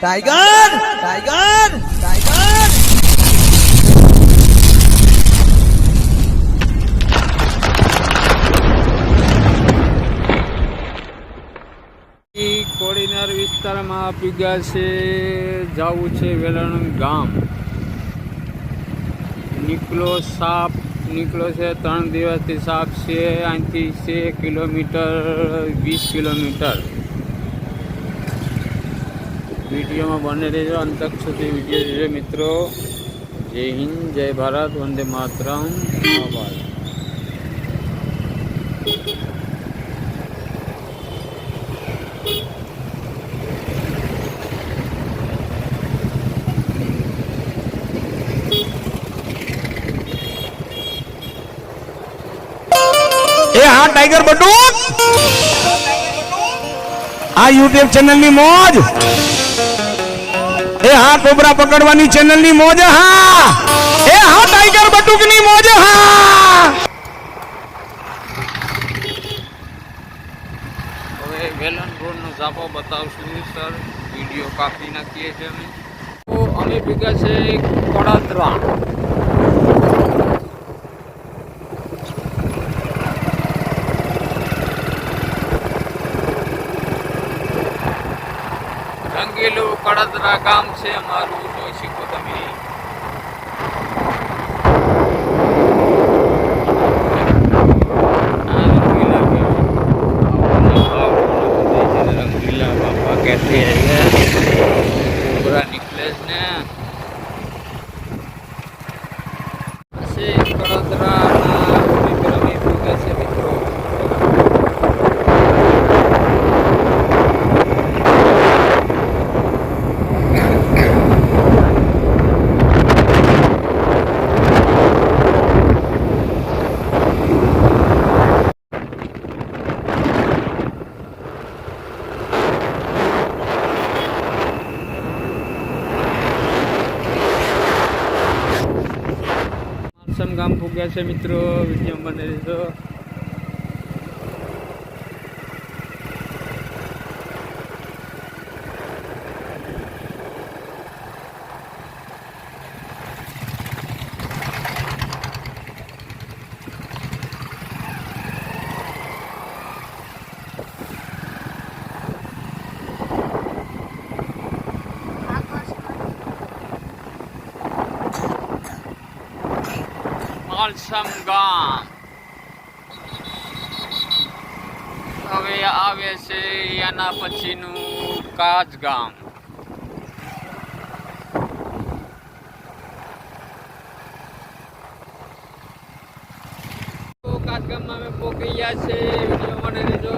Tiger tiger tiger Kodinar વિસ્તારમાં પીગા છે, જવું છે વેલણ ગામ. નીકળો સાપ, નીકળો છે, ત્રણ દિવસથી સાપ છે અહીંથી છે કિલોમીટર, વીસ કિલોમીટર. વિડીયોમાં બને રહેજો અંતક સુધી વીડિયો જોજો મિત્રો જય હિન્દ જય ભારત વંદે માતરમ આભાર એ હા ટાઈગર બટુક આ યુટ્યુબ ચેનલની મોજ એ હા, કોબરા પકડવાની ચેનલની મોજ, હા. એ હા ટાઈગર બટુકની મોજ, હા. હવે રોડ નો ઝાપો બતાવશું સર. વીડિયો કાપી નાખીએ છીએ અમે. અમે ભેગા છે કડાદરા રંગીલું કડદરા ગામ છે અમારું જોઈ શકો તમે. નીકળે છે ને છે કડોદરાના વિક્રમી ભૂગા છે મિત્રો માલસમ ગામ ભૂગ્યા છે મિત્રો વીડિયો બને રહેજો. માલસમ ગામ હવે આવે છે એના પછીનું કાચ ગામ. તો કાજ ગામમાં અમે પોકી ગયા છે વીડિયો મને રહેજો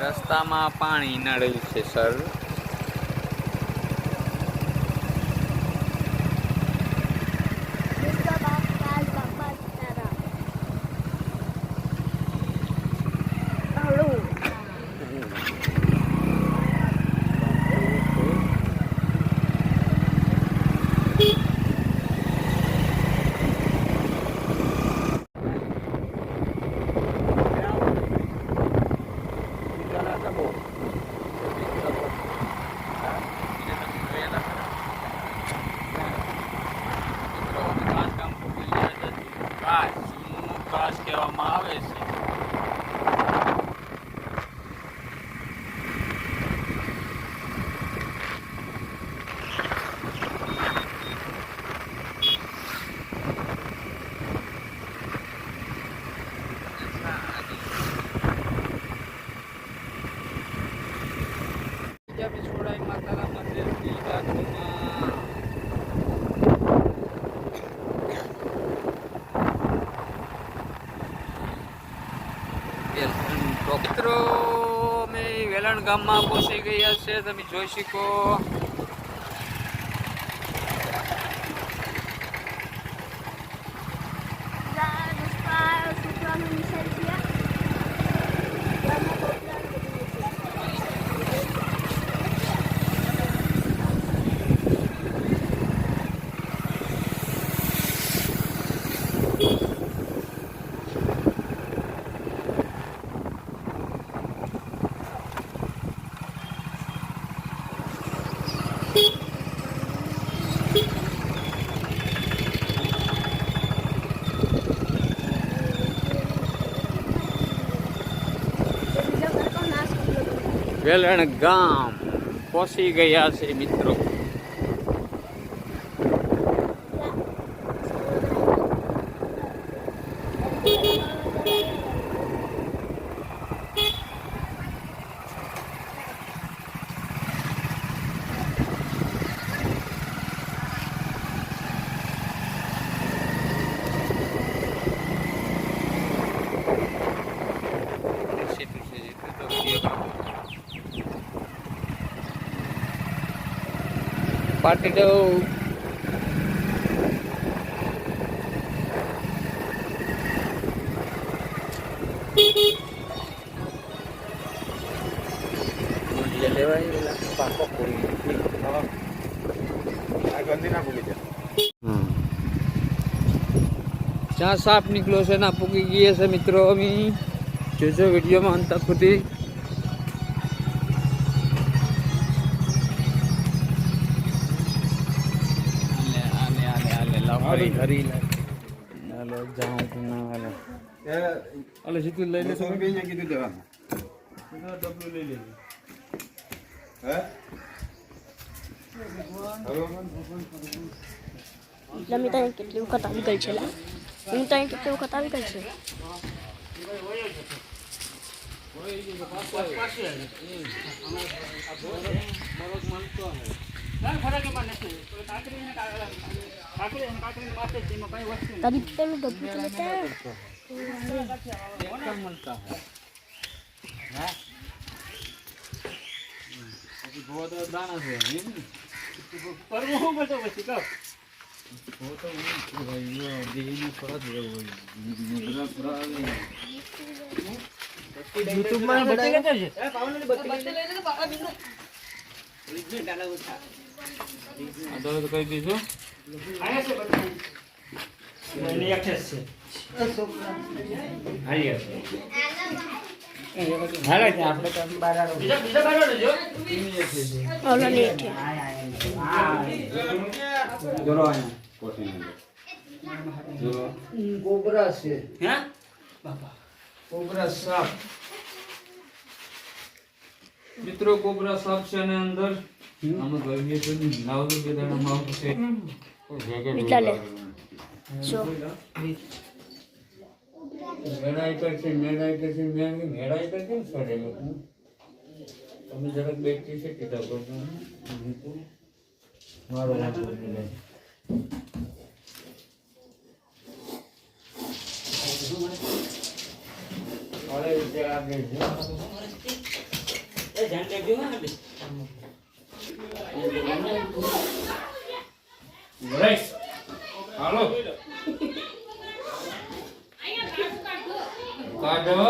રસ્તામાં પાણી નડ્યું છે સર કહેવામાં આવે છે બીજા બી છોડાઈ માતાના મંદિર ગીરગારમાં મિત્રો અમે વેલણ ગામમાં પહોંચી ગયા છે. તમે જોઈ શકો. વેલણ ગામ પહોંચી ગયા છે મિત્રો સીધું છે જીતું તો વીડિયો પાટી દઉં જ્યાં. સાપ નીકળ્યો છે ના પૂકી ગઈ છે મિત્રો અમે. જોજો વિડીયોમાં અંત સુધી. લે આલે જાઉં તો ના આલે આલે સીધું લઈ લે તો એટલે મેં તને કેટલી વખત આવી ગઈ છે લા. હું તને કેટલી વખત આવી ગઈ છે. તારી પેલું ડબ્બું તો લેતા આવ. કહી દીધું ઓલો લે છે કોબરા છે કોબરા સાપ મિત્રો કોબરા સાપ છે અને અંદર આમાં ગરમી છે લાવ તો બે દાડા માવ છે બીજા લે મિત્રો કોબરા સાપ છે મેળાઈ પર છે. મેળાઈ મેળાઈ પર કેમ સડે લોકો? તમે જરાક બેઠી છે કીધા કરો મારો અરે તે આગળ એ Right. હાલો કાઢો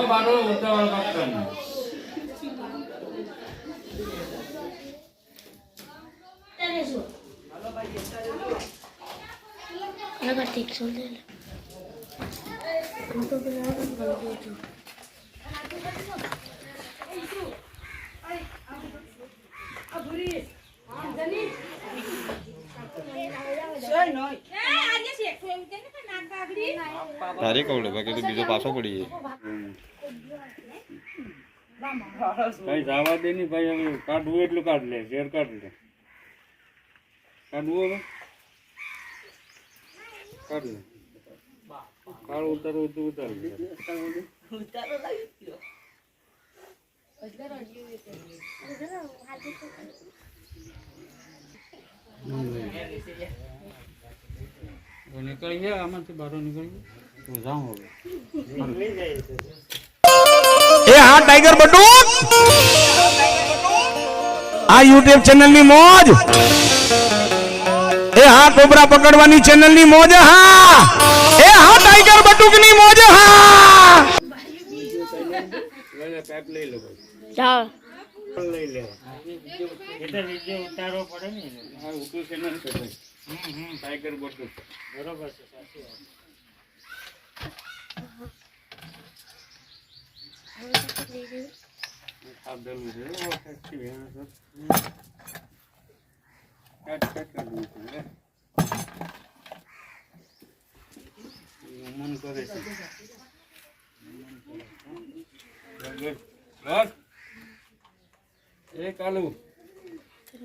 બારો ઉતાવળ કરતા લગા ઠીક છે લે લે હું તો બનાવ ગયો છું તારે કહું કવડે બાકી તો બીજો પાછો પડી જાય કઈ જવા દે નહીં ભાઈ હવે કાઢવું એટલું કાઢ લે શેર કાઢ લે. કાઢવું હવે? કાઢ લે. કાળ ઉતારો તો ઉતાર. લે નીકળી ગયા આમાંથી બહાર નીકળી ગયા? એ હા ટાઈગર બટુ! આ યુટ્યુબ ચેનલની મોજ! એ હા કોબરા પકડવાની ચેનલની મોજ હા! એ હા ટાઈગર બટુકની મોજ હા! લે પેપ લઈ લો ભાઈ જા લઈ લે એટલે વિડિયો ઉતારવો પડે ને હા ઉતું છે ને. છે ભાઈ હમ હમ. ટાઈગર બટુક. બરોબર છે સાચી વાત ખાધેલું છે ઓ સાચી વાત છે. કાટ કાટ કરવું છે લે. મન કરે છે બસ બસ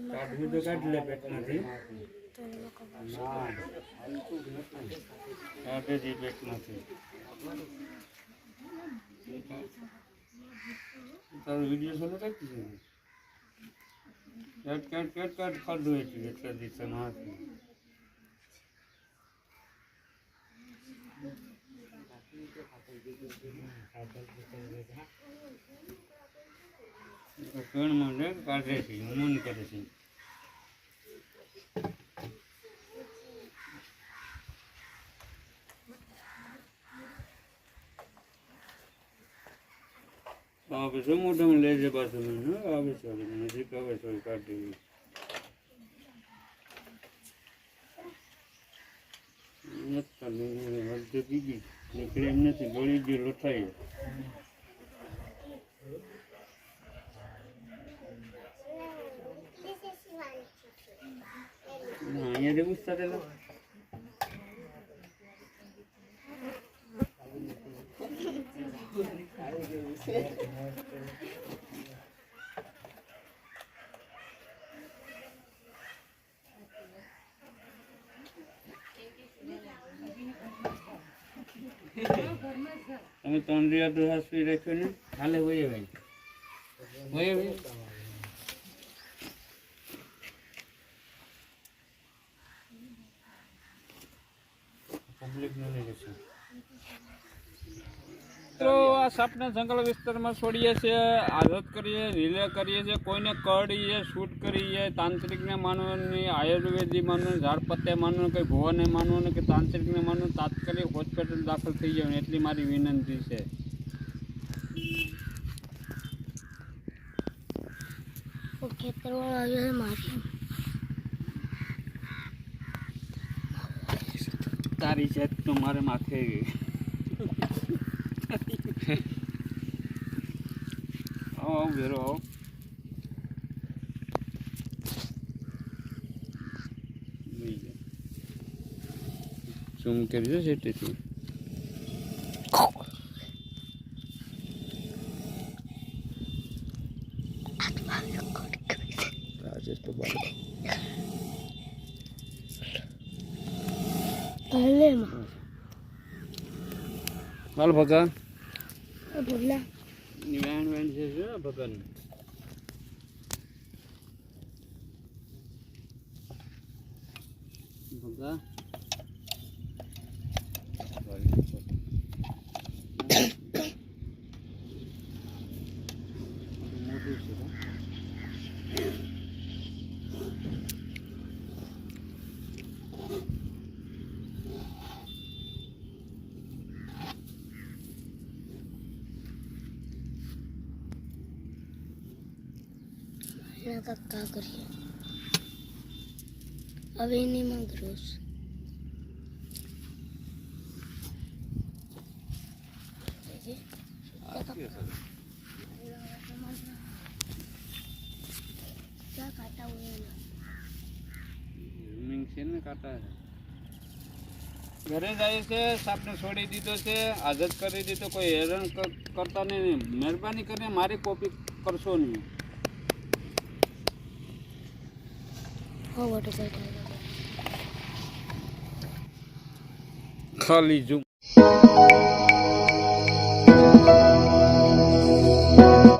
કાઢવી તો કાઢી લે પેટમાંથી કાઢે પેટમાંથી તારો વીડિયો ચાલુ કાઢી છે કટ કટ કટ કટ ખાધું એટલે એટલા દિવસનો હાથ. કણ માંડે કાઢે છે, મન કરે છે. આવે છે મોઢામાં લેજે પાછું મને આવે છે? નજીક આવે છે કાઢી નથી કાઢી હળદી પીગી નીકળે એમ નથી ગળી ગયો લોઠાઈ ના, અહીંયા રેવું જ થયેલું. તમે ત્રણ દિવસ તો હાસવી રાખ્યો ને? હાલે હોય ભાઈ. હોય ભાઈ પબ્લિક નો લઈ જશે મિત્રો આ સાપને જંગલ વિસ્તારમાં છોડીએ છીએ આદત કરીએ રિલે કરીએ છીએ કોઈને કરીએ શૂટ કરીએ તાંત્રિકને માનવાની આયુર્વેદિક ઝાડ ઝાડપત્તે માનવાનું કંઈ ભુવાને માનવાનું કે તાંત્રિકને માનવું તાત્કાલિક હોસ્પિટલ દાખલ થઈ જવાનું એટલી મારી વિનંતી છે. ખેતરવાળો તારી જાત તો મારે માથે આવો આવો ભેરો આવો. શું કરી છે તેથી રાજેશ તો બાર. અલે માં. હાલ ભગા બોલા વેણ વેણ છે ભગા મોટું છે હો. એના કક્કા કરીએ હવે એની માં ગ્રોસ ક્યાં કાટા હોય એના સ્વિમિંગ છે ને કાંટા છે ઘરે જાય છે સાપને છોડી દીધો છે આઝાદ કરી દીધો કોઈ હેરાન કર- કરતા નહીં મહેરબાની કરીને મારી કોપી કરશો નહીં ખાલી જુમ